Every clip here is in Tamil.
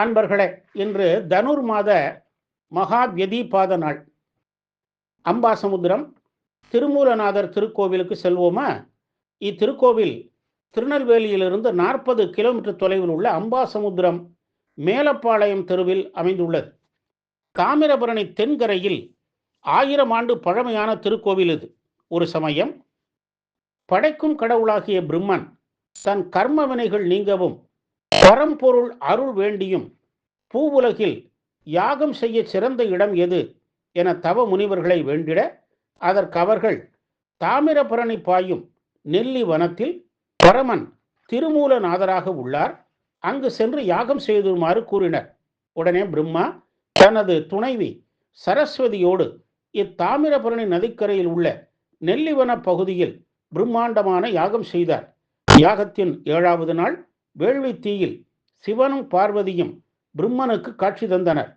அன்பர்களே இன்று தனுர் மாத மகா பாத நாள். அம்பாசமுத்திரம் திருமூலநாதர் திருக்கோவிலுக்கு செல்வோமா? இத்திருக்கோவில் திருநெல்வேலியிலிருந்து நாற்பது கிலோமீட்டர் தொலைவில் உள்ள அம்பாசமுத்திரம் மேலப்பாளையம் தெருவில் அமைந்துள்ளது. காமிரபுரணி தென்கரையில் ஆயிரம் ஆண்டு பழமையான திருக்கோவில் இது. ஒரு சமயம் படைக்கும் கடவுளாகிய பிரம்மன் தன் கர்ம வினைகள் நீங்கவும் பரம்பொருள் அருள் வேண்டியும் பூவுலகில் யாகம் செய்ய சிறந்த இடம் எது என தவ முனிவர்களை வேண்டிட அதற்கு அவர்கள் தாமிரபரணி பாயும் நெல்லி வனத்தில் பரமன் திருமூலநாதராக உள்ளார். அங்கு சென்று யாகம் செய்துமாறு கூறினர். உடனே பிரம்மா தனது துணைவி சரஸ்வதியோடு இத்தாமிரபரணி நதிக்கரையில் உள்ள நெல்லிவன பகுதியில் பிரம்மாண்டமான யாகம் செய்தார். யாகத்தின் ஏழாவது நாள் வேள்வி தீயில் சிவனும் பார்வதியும் பிரம்மனுக்கு காட்சி தந்தனர்.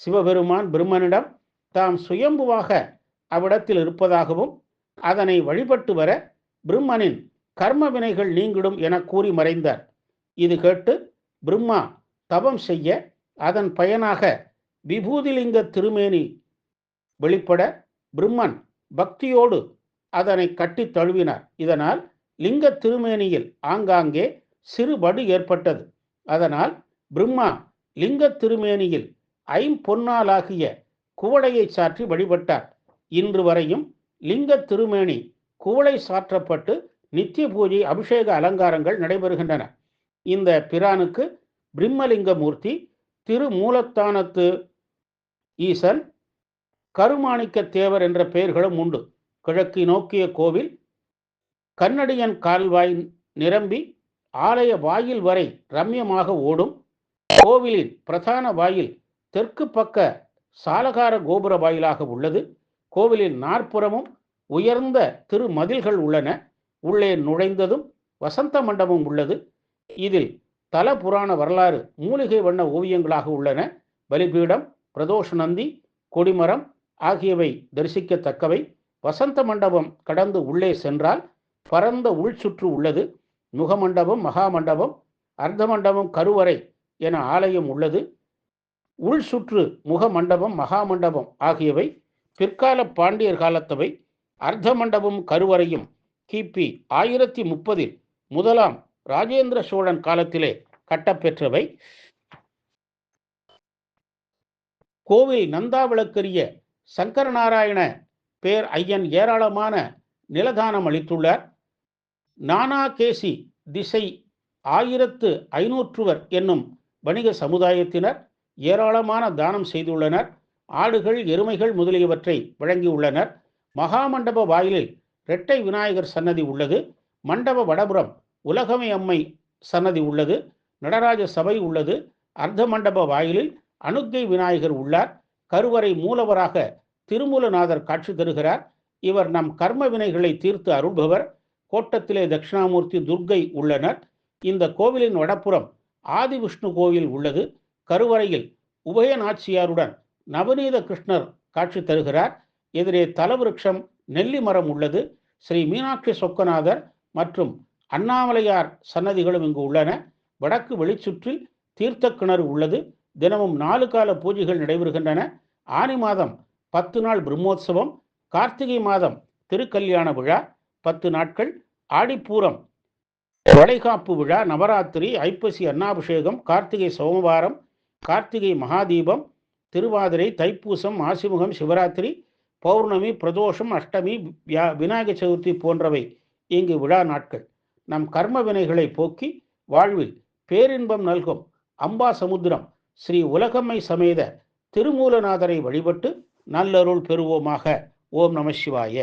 சிவபெருமான் பிரம்மனிடம் தாம் சுயம்புவாக அவ்விடத்தில் இருப்பதாகவும் அதனை வழிபட்டு வர பிரம்மனின் கர்ம வினைகள் நீங்கிடும் என கூறி மறைந்தார். இது கேட்டு பிரம்மா தவம் செய்ய அதன் பயனாக விபூதிலிங்க திருமேனி வெளிப்பட பிரம்மன் பக்தியோடு அதனை கட்டி தழுவினார். இதனால் லிங்க திருமேனியில் ஆங்காங்கே சிறுபடு ஏற்பட்டது. அதனால் பிரம்மா லிங்க திருமேனியில் ஐம்பொன்னாலாகிய குவளையை சாற்றி வழிபட்டார். இன்று வரையும் லிங்க திருமேனி குவளை சாற்றப்பட்டு நித்திய பூஜை அபிஷேக அலங்காரங்கள் நடைபெறுகின்றன. இந்த பிரானுக்கு பிரம்மலிங்கமூர்த்தி திருமூலத்தானத்து ஈசன் கருமாணிக்க தேவர் என்ற பெயர்களும் உண்டு. கிழக்கு நோக்கிய கோவில் கண்ணடியன் கால்வாய் நிரம்பி ஆலய வாயில் வரை ரம்யமாக ஓடும். கோவிலின் பிரதான வாயில் தெற்கு பக்க சாலகார கோபுர வாயிலாக உள்ளது. கோவிலின் நாற்புறமும் உயர்ந்த திருமதில்கள் உள்ளன. உள்ளே நுழைந்ததும் வசந்த மண்டபம் உள்ளது. இதில் தல புராண வரலாறு மூலிகை வண்ண ஓவியங்களாக உள்ளன. பலிபீடம் பிரதோஷ நந்தி கொடிமரம் ஆகியவை தரிசிக்கத்தக்கவை. வசந்த மண்டபம் கடந்து உள்ளே சென்றால் பரந்த உள்சுற்று உள்ளது. முகமண்டபம் மகாமண்டபம் அர்த்த மண்டபம் கருவறை என ஆலயம் உள்ளது. உள் சுற்று முகமண்டபம் மகாமண்டபம் ஆகியவை பிற்கால பாண்டியர் காலத்தவை. அர்த்த மண்டபம் கருவறையும் கிபி ஆயிரத்தி முப்பதில் முதலாம் ராஜேந்திர சோழன் காலத்திலே கட்டப்பெற்றவை. கோவில் நந்தாவிளக்கரிய சங்கரநாராயண பேர் ஐயன் ஏராளமான நிலதானம் அளித்துள்ளார். நானா கேசி திசை ஆயிரத்து ஐநூற்றுவர் என்னும் வணிக சமுதாயத்தினர் ஏராளமான தானம் செய்துள்ளனர். ஆடுகள் எருமைகள் முதலியவற்றை வழங்கியுள்ளனர். மகாமண்டப வாயிலில் இரட்டை விநாயகர் சன்னதி உள்ளது. மண்டப வடபுறம் உலகமை அம்மை சன்னதி உள்ளது. நடராஜ சபை உள்ளது. அர்த்த மண்டப வாயிலில் அனுக்கை விநாயகர் உள்ளார். கருவறை மூலவராக திருமூலநாதர் காட்சி தருகிறார். இவர் நம் கர்ம வினைகளை தீர்த்து அருள்பவர். கோட்டத்திலே தட்சிணாமூர்த்தி துர்க்கை உள்ளனர். இந்த கோவிலின் வடப்புறம் ஆதிவிஷ்ணு கோவில் உள்ளது. கருவறையில் உபய நாச்சியாருடன் நவநீத கிருஷ்ணர் காட்சி தருகிறார். எதிரே தலவிருட்சம் நெல்லி மரம் உள்ளது. ஸ்ரீ மீனாட்சி சொக்கநாதர் மற்றும் அண்ணாமலையார் சன்னதிகளும் இங்கு உள்ளன. வடக்கு வெளிச்சுற்றில் தீர்த்த கிணறு உள்ளது. தினமும் நாலு கால பூஜைகள் நடைபெறுகின்றன. ஆனி மாதம் பத்து நாள் பிரம்மோற்சவம் கார்த்திகை மாதம் திருக்கல்யாண விழா பத்து நாட்கள் ஆடிப்பூரம் வளைகாப்பு விழா நவராத்திரி ஐப்பசி அன்னாபிஷேகம் கார்த்திகை சோமவாரம் கார்த்திகை மகாதீபம் திருவாதிரை தைப்பூசம் ஆசிமுகம் சிவராத்திரி பௌர்ணமி பிரதோஷம் அஷ்டமி விநாயக சதுர்த்தி போன்றவை இங்கு விழா நாட்கள். நம் கர்ம வினைகளை போக்கி வாழ்வில் பேரின்பம் நல்கும் அம்பா சமுத்திரம் ஸ்ரீ உலகம்மை சமேத திருமூலநாதரை வழிபட்டு நல்லருள் பெறுவோமாக. ஓம் நம சிவாய.